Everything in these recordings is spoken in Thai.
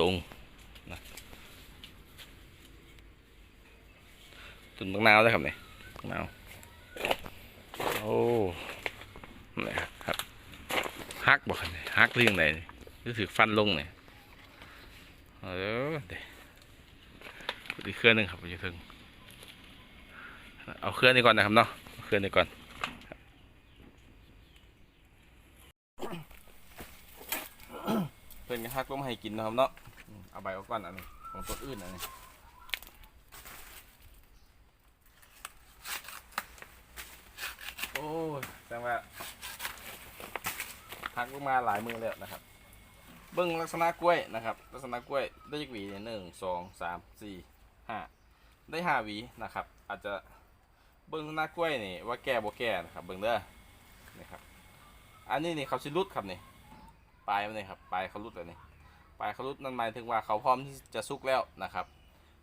ดงนะต้นมะนาวได้ครับเนี่ยมะนาวโอ้นี่ครับฮักบ่ครับเนี่ยฮักเรื่องไหนรู้สึกฟันลงเนี่ยเออเดี๋ยวอีกเครื่องหนึงครับอยู่ถึงเอาเครื่องนี้ก่อนนะครับเนาะเอาเครื่องนี้ก่อน เพื่อนก็ฮักลงมาให้กินนะครับเนาะเอาใบออกก่อนอันนี้ของตัวอื่นอันนี้โอ้ยแสดงว่าฮักลงมาหลายมือแล้วนะครับ เบิ้งลักษณะกล้วยนะครับ ลักษณะกล้วยได้ยักหวีเนี่ยหนึ่งสองสามสี่ห้าได้ห้าหวีนะครับ อาจจะเบิ้งลักษณะกล้วยนี่ว่าแก่บ่แก่นะครับ เบิ้งเด้อนี่ครับ อันนี้นี่เขาชิรุดครับนี่ ปลายมันเลยครับปลายเขารุดเลยนี่ปลายเขารุดนั่นหมายถึงว่าเขาพร้อมที่จะสุกแล้วนะครับ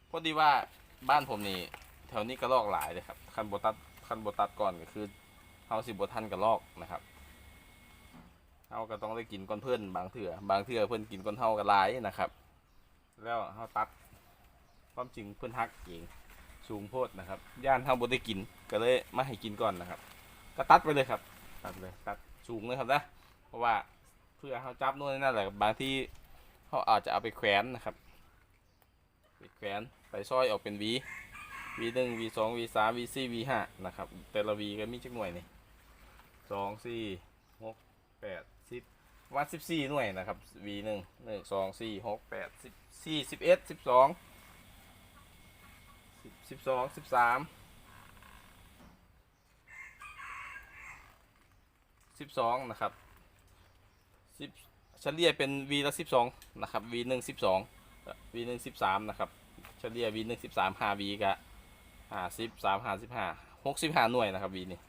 พอดีว่าบ้านผมนี่แถวนี้กระลอกหลายเลยครับคันโบตัดคันโบตัดก่อนก็คือเฮาสิบทันกระลอกนะครับเฮาก็ต้องได้กินก้อนเพื่อนบางเถื่อบางเถื่อเพื่อนกินก้อนเฮาก็หลายนะครับ แล้วเฮาตัดความจริงเพื่อนฮักเองสูงโพดนะครับ ย่านเฮาบ่ได้กินก็เลยมาให้กินก่อนนะครับ ก็ตัดไปเลยครับ ตัดเลยตัดสูงเลยครับนะเพราะว่า พื่อเขาจับนู่นนนั่นแหละบางที่เขาอาจจะเอาไปแขวนนะครับไปแขวนไปซอยออกเป็นวีวีหนึ่งวีสองวีสามวีสี่วีห้านะครับ แต่ละวีก็มีจักหน่วยนี่สองสี่หกแปดสิบวัดสิบสี่หน่วยนะครับวีหนึ่งหนึ่งสองสี่หกแปดสิบสี่สิบเอ็ดสิบสองสิบสองสิบสามสิบสองนะครับ สิบเฉลี่ยเป็น v ละสิบสองนะครับ v หนึ่งสิบสอง v หนึ่งสิบสามนะครับ เฉลี่ย v หนึ่งสิบสามห้า v กะห้าสิบสามห้าสิบห้าหกสิบห้าหน่วยนะครับ v นี่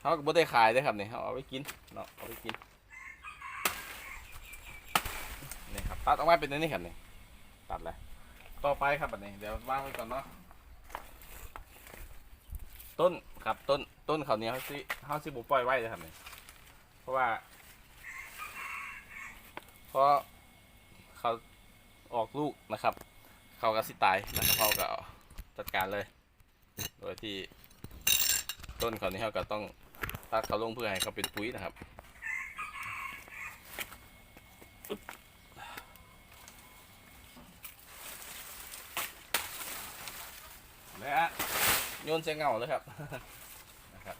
เขาก็บ่ได้ขายได้ครับเนี่เขาเอาไว้กินเนาะเอาไว้กินนี่ครับตัดออกมาเป็นอันนี้ครับเนี่ยตัดเลยต่อไปครับอันนี้เดี๋ยววางไว้ก่อนเนาะต้นครับต้นต้นเขาเนี้เขาสิเขาสิบุปล่อยไว้เลยครับเนี่ยเพราะว่า เพราะเขาออกลูกนะครับ เขาก็สิตายนะครับเขาก็จัดการเลย โดยที่ต้นเขานี่เขาก็ต้องตัดเขาลงเพื่อให้เขาเป็นปุ๋ยนะครับและโยนเสียงเงาเลยครับนะครับ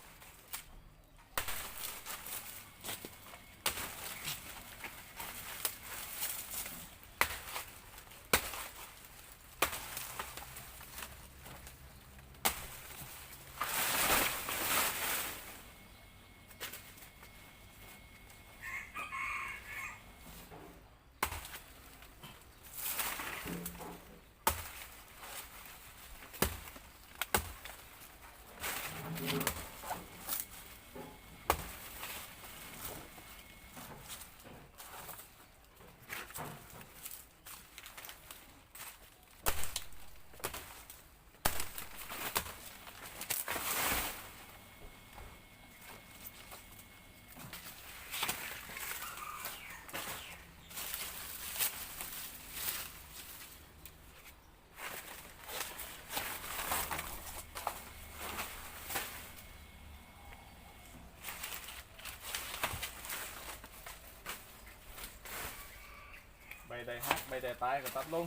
ใบใดฮักใบใดตายก็ตัดลง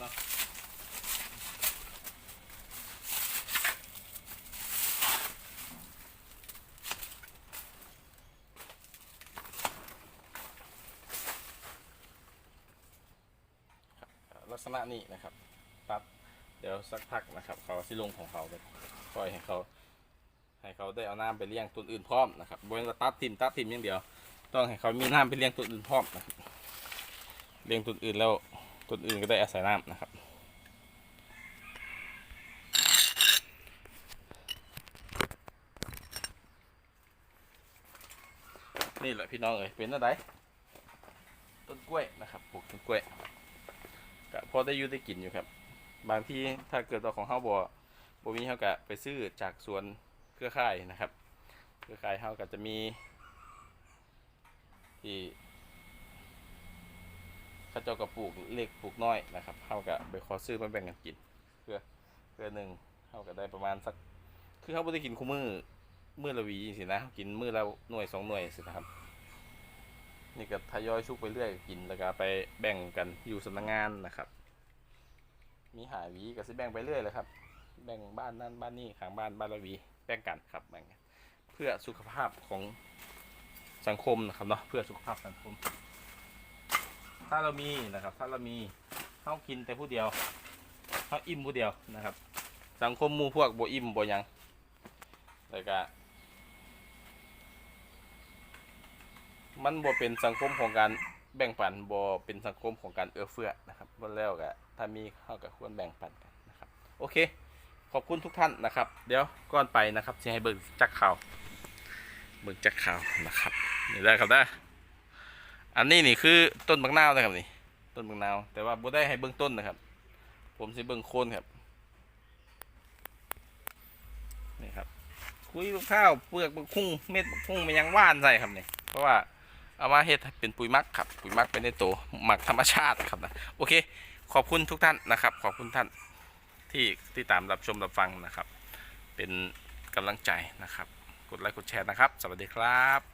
เนาะลักษณะนี้นะครับตัดเดี๋ยวสักพักนะครับ เขาสิลงของเขาเลยปล่อยให้เขา ให้เขาได้เอาน้ำไปเลี้ยงตัวอื่นพร้อมนะครับบนกระตัดทิมตัดทิมอย่างเดียว ต้องให้เขามีน้ำไปเลี้ยงตัวอื่นพร้อมนะครับ เลี้ยงตัวอื่นแล้วตัวอื่นก็ได้อาศัยน้ำนะครับ นี่แหละพี่น้องเอ๋ยเป็นอะไรต้นกล้วยนะครับปลูกต้นกล้วยก็พอได้อยูได้กินอยู่ครับ บางที่ถ้าเกิดตัวของเฮาบ่บ่มีเฮาก็ไปซื้อจากสวนเครือข่ายนะครับ เครือข่ายเฮาก็จะมีที่ ข้าเจ้าก็ปลูกเล็กปลูกน้อยนะครับเฮาก็ไปขอซื้อมาแบ่งกันกินเพื่อเพื่อหนึ่งเฮาก็ได้ประมาณสัก คือเฮาบ่ได้กินคู่มือมื้อละวีสินะกินมือละหน่วยสองหน่วยสินะครับ นี่ก็ทยอยชุกไปเรื่อยกินแล้วก็ไปแบ่งกันอยู่สำนักงานนะครับ มีหาวีก็สิแบ่งไปเรื่อยเลยครับ แบ่งบ้านนั่นบ้านนี่ข้างบ้านบ้านละวีแบ่งกันครับแบ่งกันเพื่อสุขภาพของสังคมนะครับเนาะเพื่อสุขภาพสังคม ถ้าเรามีนะครับ ถ้าเรามีเฮากินแต่ผู้เดียวเฮาอิ่มผู้เดียวนะครับ สังคมมูพวกบ่อิ่มบ่ยังแล้วก็มันบ่เป็นสังคมของการแบ่งปันบ่เป็นสังคมของการเอื้อเฟื้อนะครับบ่แล้วก็ถ้ามีเฮาก็ควรแบ่งปันกันนะครับ โอเค ขอบคุณทุกท่านนะครับ เดี๋ยวก่อนไปนะครับจะให้เบิ่งจักข่าวเบิ่งจักข่าวนะครับนี่ได้ครับได้ อันนี้นี่คือต้นบักนาวนะครับนี่ ต้นบักนาว แต่ว่าบ่ได้ให้เบิ่งต้นนะครับ ผมสิเบิ่งโคนครับ นี่ครับ คุยข้าวเปลือกบักคุ้งเม็ดบักคุ้งมันยังว่านใส่ครับนี่ เพราะว่าเอามาเฮ็ดให้เป็นปุ๋ยมักครับ ปุ๋ยมักเป็นในโตวหมักธรรมชาติครับนะโอเค ขอบคุณทุกท่านนะครับ ขอบคุณท่านที่ที่ตามรับชมรับฟังนะครับ เป็นกำลังใจนะครับ กดไลค์กดแชร์นะครับ สวัสดีครับ